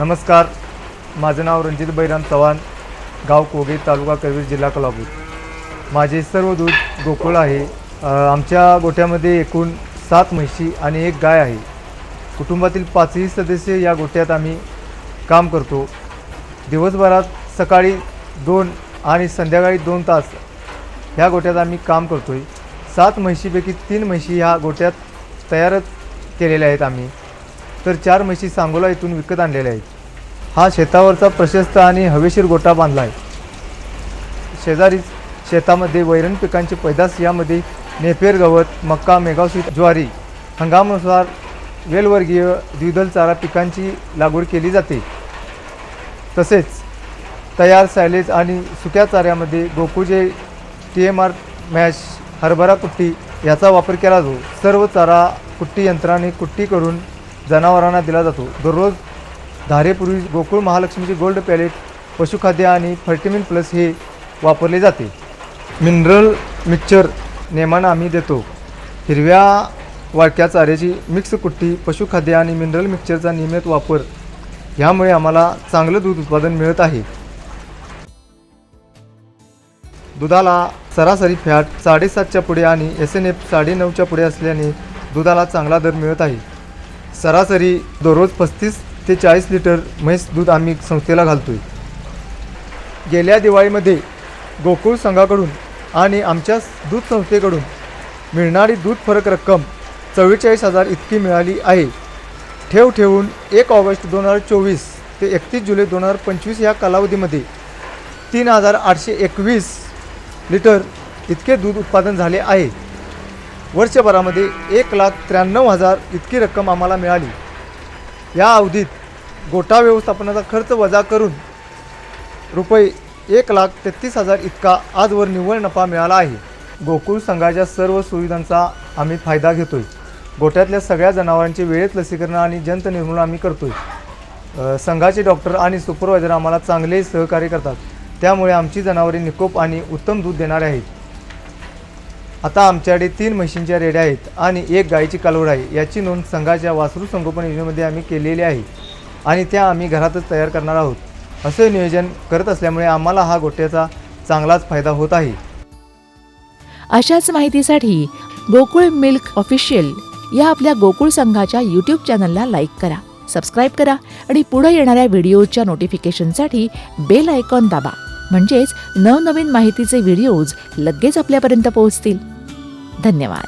नमस्कार. माझं नाव रणजित बैराम चव्हाण गाव कोगे तालुका करवीर जिल्हा कोल्हापूर. माझे सर्व दूध गोकुळ आहे. आमच्या गोठ्यामध्ये एकूण सात म्हशी आणि एक गाय आहे. कुटुंबातील पाचही सदस्य या गोठ्यात आम्ही काम करतो. दिवसभरात सकाळी दोन आणि संध्याकाळी दोन तास ह्या गोठ्यात आम्ही काम करतो आहे सात म्हशीपैकी तीन म्हशी ह्या गोठ्यात तयारच केलेल्या आहेत आम्ही. तर चार म्हशी सांगोला इथून विकत आणलेल्या आहेत. हा शेतावरचा प्रशस्त आणि हवेशीर गोटा बांधला आहे. शेजारीच शेतामध्ये वैरण पिकांची पैदास यामध्ये नेफेर गवत मक्का मेगावसी ज्वारी हंगामानुसार वेलवर्गीय द्विदल चारा पिकांची लागवड केली जाते. तसेच तयार सायलेज आणि सुक्या चाऱ्यामध्ये गोकुजे टी एम आर मॅश हरभरा कुट्टी याचा वापर केला जातो. सर्व चारा कुट्टी यंत्राने कुट्टी करून जनावरांना दिला जातो. दररोज धारेपूर्वी गोकुळ महालक्ष्मीचे गोल्ड पॅलेट पशुखाद्य आणि फर्टिमिन प्लस हे वापरले जाते. मिनरल मिक्सचर नेमानं आम्ही देतो. हिरव्या वाळक्या चाऱ्याची मिक्स कुट्टी पशुखाद्य आणि मिनरल मिक्सचरचा नियमित वापर. ह्यामुळे आम्हाला चांगलं दूध उत्पादन मिळत आहे. दुधाला सरासरी फॅट साडेसातच्या पुढे आणि एस एन एफ साडेनऊच्या पुढे असल्याने दुधाला चांगला दर मिळत आहे. सरासरी दररोज पस्तीस ते चाळीस लिटर म्हैस दूध आम्ही संस्थेला घालतोय. गेल्या दिवाळीमध्ये गोकुळ संघाकडून आणि आमच्या दूध संस्थेकडून मिळणारी दूध फरक रक्कम चव्वेचाळीस हजार इतकी मिळाली आहे. ठेव ठेवून एक ऑगस्ट दोन हजार चोवीस ते एकतीस जुलै दोन हजार पंचवीस या कालावधीमध्ये तीन हजार आठशे एकवीस लिटर इतके दूध उत्पादन झाले आहे. वर्षभरामध्ये एक लाख त्र्याण्णव हजार इतकी रक्कम आम्हाला मिळाली. या अवधीत गोठा व्यवस्थापनाचा खर्च वजा करून रुपये एक लाख तेहतीस हजार इतका आजवर निव्वळ नफा मिळाला आहे. गोकुळ संघाच्या सर्व सुविधांचा आम्ही फायदा घेतोय. गोठ्यातल्या सगळ्या जनावरांचे वेळेत लसीकरण आणि जंत निर्मूलन आम्ही करतोय. आहे संघाचे डॉक्टर आणि सुपरवायझर आम्हाला चांगले सहकार्य करतात. त्यामुळे आमची जनावरे निकोप आणि उत्तम दूध देणारे आहेत. आता आमच्याकडे तीन म्हशींच्या रेड्या आहेत आणि एक गायीची कालवड आहे. याची नोंद संघाच्या वासरू संगोपन योजनेमध्ये आम्ही केलेली आहे आणि त्या आम्ही घरातच तयार करणार आहोत. असे नियोजन करत असल्यामुळे आम्हाला हा गोट्याचा चांगलाच फायदा होत आहे. अशाच माहितीसाठी गोकुळ मिल्क ऑफिशियल या आपल्या गोकुळ संघाच्या यूट्यूब चॅनलला लाईक करा सबस्क्राईब करा आणि पुढे येणाऱ्या व्हिडिओच्या नोटिफिकेशनसाठी बेल आयकॉन दाबा. म्हणजेच नवनवीन माहितीचे व्हिडिओज लगेच आपल्यापर्यंत पोहोचतील. धन्यवाद.